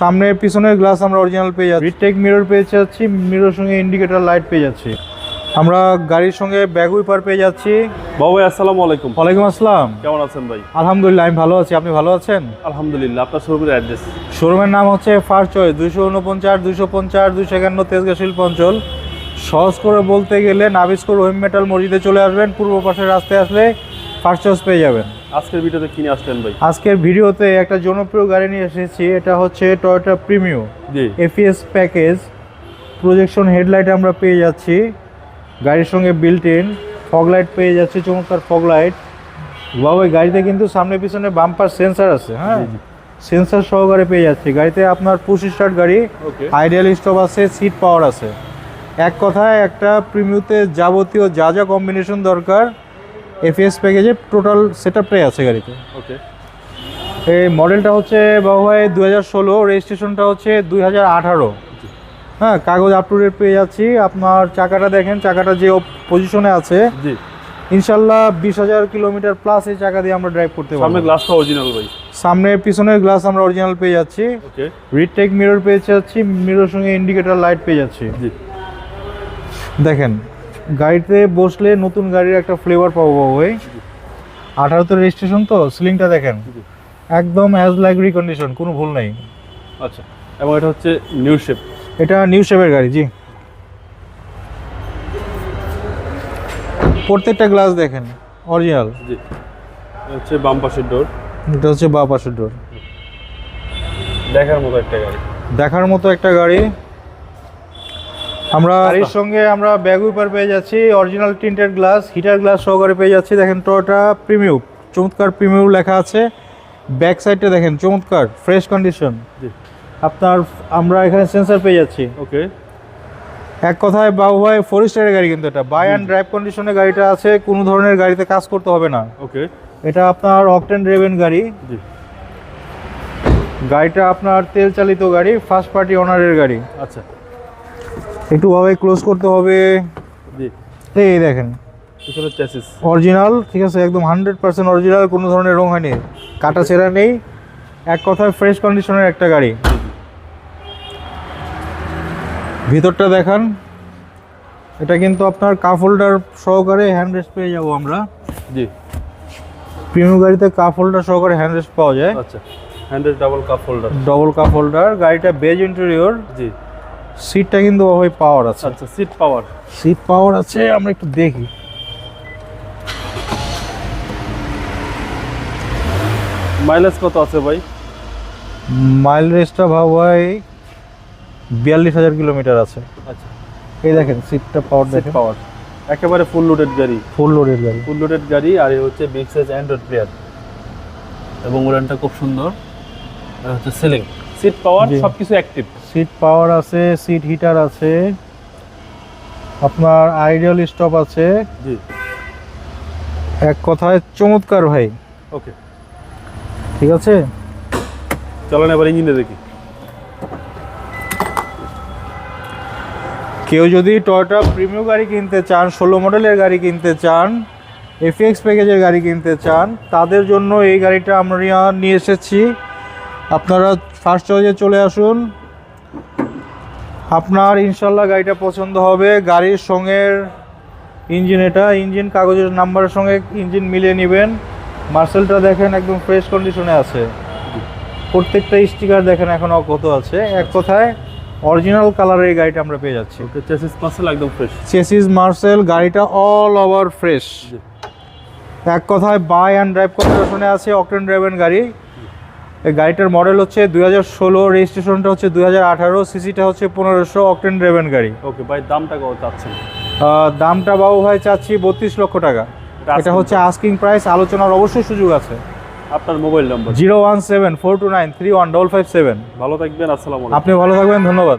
সামনের পিছনের গ্লাস আমরা অরিজিনাল পেয়ে যাচ্ছি। রিটেক মিরর পেয়ে যাচ্ছি মিরর সঙ্গে ইন্ডিকেটর লাইট পেয়ে যাচ্ছি। আমরা গাড়ির সঙ্গে ব্যাগ উইপার পেয়ে যাচ্ছি। বাবু ভাই আসসালামু আলাইকুম। ওয়ালাইকুম আসসালাম। কেমন আছেন ভাই? আলহামদুলিল্লাহ আমি ভালো আছি। আপনি ভালো আছেন? আলহামদুলিল্লাহ আপনার শোরুমের অ্যাড্রেস শোরুমের নাম হচ্ছে ফার্স্ট চয়েস দুইশো উনপঞ্চাশ দুইশো পঞ্চাশ দুইশো একান্ন তেজগা শিল্প অঞ্চল। সহজ করে বলতে গেলে নাবিস্কর ওহিম মেটাল মসজিদে চলে আসবেন। পূর্ব পাশের রাস্তায় আসলে ফার্স্ট চয়েস পেয়ে যাবেন। আজকের ভিডিওতে কিনে আসলেন ভাই? আজকের ভিডিওতে একটা জনপ্রিয় গাড়ি নিয়ে এসেছি এটা হচ্ছে টয়োটা প্রিমিও জি। এফিএস প্যাকেজ প্রজেকশন হেডলাইট আমরা পেয়ে যাচ্ছি। গাড়ির সঙ্গে বিল্ট ইন ফগ লাইট পেয়ে যাচ্ছি চমৎকার ফগ লাইট বাবা গাড়িতে কিন্তু সামনে পিছনে বাম্পার সেন্সার আছে হ্যাঁ? সেন্সার সহকারে পেয়ে যাচ্ছি। গাড়িতে আপনার পুশ স্টার্ট গাড়ি আইডিয়াল স্টপ আছে সিট পাওয়ার আছে। এক কথায় একটা প্রিমিউতে যাবতীয় যা যা কম্বিনেশন দরকার এফএস প্যাকেজে টোটাল সেটআপটাই আছে গাড়িতে। ওকে এই মডেলটা হচ্ছে বাবু ভাই দু হাজার ষোলো রেজিস্ট্রেশনটা হচ্ছে দুই হাজার আঠারো। হ্যাঁ কাগজ আপ টু ডেট পেয়ে যাচ্ছি। আপনার চাকাটা দেখেন চাকাটা যে পজিশনে আছে জি। ইনশাল্লাহ বিশ হাজার কিলোমিটার প্লাস এই চাকা দিয়ে আমরা ড্রাইভ করতে সামনে পারব। গ্লাসটা অরিজিনাল ভাই। সামনের পিছনের গ্লাস আমরা অরিজিনাল পেয়ে যাচ্ছি। ওকে রিটেক মিরর পেয়ে যাচ্ছি মিরর সঙ্গে ইন্ডিকেটর লাইট পেয়ে যাচ্ছি। জি। দেখেন গাড়িতে বসলে নতুন গাড়ির একটা ফ্লেভার পাবো বাবু ভাই। আঠারোতে রেজিস্ট্রেশন তো সিলিংটা দেখেন। একদম অ্যাজ লাইক রিকন্ডিশন কোনো ভুল নেই। আচ্ছা এবং এটা হচ্ছে নিউ শেপ এটা নিউ শেপের গাড়ি জি। প্রত্যেকটা গ্লাস দেখেন অরিজিনাল জি হচ্ছে বাম পাশের ডোর এটা হচ্ছে বা পাশের ডোর দেখার মতো একটা গাড়ি। দেখার মতো একটা গাড়ি। আমরা গাড়ির সঙ্গে আমরা ব্যাগ উইপার পেয়ে যাচ্ছি original tinted glass heater glass সহকারে পেয়ে যাচ্ছি। দেখেন টোটা প্রিমিউ চমৎকার প্রিমিউ লেখা আছে। ব্যাক সাইডটা দেখেন চমৎকার ফ্রেশ কন্ডিশন জি। আপনার আমরা এখানে সেন্সার পেয়ে যাচ্ছি। ওকে। এক কথায় বাবু ভাই ফোর স্টারের গাড়ি কিন্তু এটা। বাই অ্যান্ড ড্রাইভ কন্ডিশনে গাড়িটা আছে কোনো ধরনের গাড়িতে কাজ করতে হবে না। ওকে। এটা আপনার অকটেন ড্রেভেন গাড়ি। জি। গাড়িটা আপনার তেল চালিত গাড়ি ফার্স্ট পার্টি ওনারের গাড়ি। আচ্ছা। একটু ভাবে ক্লোজ করতে হবে। জি। এই দেখেন। পিছনের চ্যাসিস অরিজিনাল ঠিক আছে একদম হান্ড্রেড পার্সেন্ট অরিজিনাল কোনো ধরনের রং হয়নি। কাটা ছেঁড়া নেই। এক কথায় ফ্রেশ কন্ডিশনের একটা গাড়ি। ভিতরটা দেখান। এটা কিন্তু আপনার কাপ হোল্ডার সহকারে হ্যান্ড রেস্ট পেয়ে যাব আমরা। জি। প্রিমিয়াম গাড়িতে কাপ হোল্ডার সহকারে হ্যান্ড রেস্ট পাওয়া যায়। আচ্ছা। Handle double cup holder double cup holder গাড়িটা বেজ ইন্টেরিয়র জি। সিটটা কিন্তু ওই পাওয়ার আছে। আচ্ছা সিট পাওয়ার সিট পাওয়ার আছে আমরা একটু দেখি। মাইলেজ কত আছে ভাই? মাইল রেসটা ভাব ভাই বিয়াল্লিশ হাজার কিলোমিটার আছে। আচ্ছা। এই দেখেন সিটটা পাওয়ার সিট দেখেন। পাওয়ার একেবারে ফুল লোডেড গাড়ি। ফুল লোডের গাড়ি। ফুল লোডেড গাড়ি আর এই হচ্ছে বিগ সাইজ অ্যান্ড্রয়েড প্লেয়ার এবং উড়ানটা খুব সুন্দর আর হচ্ছে সিলিং সিট পাওয়ার। সব কিছু অ্যাক্টিভ সিট পাওয়ার আছে সিট হিটার আছে আপনার আইডিয়াল স্টপ আছে। জি। এক কথায় চমৎকার ভাই। ওকে ঠিক আছে? চলেন এবার ইঞ্জিনে দেখি। কেউ যদি টয়োটা প্রিমিয়াম গাড়ি কিনতে চান ষোলো মডেলের গাড়ি কিনতে চান এফএক্স প্যাকেজের গাড়ি কিনতে চান তাদের জন্য এই গাড়িটা আমরা নিয়ে এসেছি। আপনারা ফার্স্ট চয়েসে চলে আসুন। আপনার ইনশাল্লাহ গাড়িটা পছন্দ হবে। গাড়ির সঙ্গে ইঞ্জিন এটা ইঞ্জিন কাগজের নাম্বারের সঙ্গে ইঞ্জিন মিলিয়ে নেবেন। মার্সেলটা দেখেন একদম ফ্রেশ কন্ডিশনে আছে। প্রত্যেকটা স্টিকার দেখেন এখন অকত আছে। এক কথায় অরিজিনাল কালারের এই গাড়িটা আমরা পেয়ে যাচ্ছি। ওকে চেসিস পার্সেল একদম ফ্রেশ চেসিস মার্সেল গাড়িটা অল ওভার ফ্রেশ এক কথায় বাই অ্যান্ড ড্রাইভ কন্ডিশনে আছে অকটেন ড্রাইভেন গাড়ি। এই গাড়িটার মডেল হচ্ছে দুই হাজার ষোলো রেজিস্ট্রেশনটা হচ্ছে দুই হাজার আঠারো সিসিটা হচ্ছে পনেরোশো অকটেন রেভেন গাড়ি। ওকে ভাই দামটা কত চাচ্ছেন? দামটা বাবু ভাই চাচ্ছি বত্রিশ লক্ষ টাকা। এটা এটা হচ্ছে আস্কিং প্রাইস আলোচনার অবশ্যই সুযোগ আছে। আপনার mobile number? Zero one seven four two nine three one double five seven. ভালো থাকবেন আসসালাম আপনি ভালো থাকবেন ধন্যবাদ।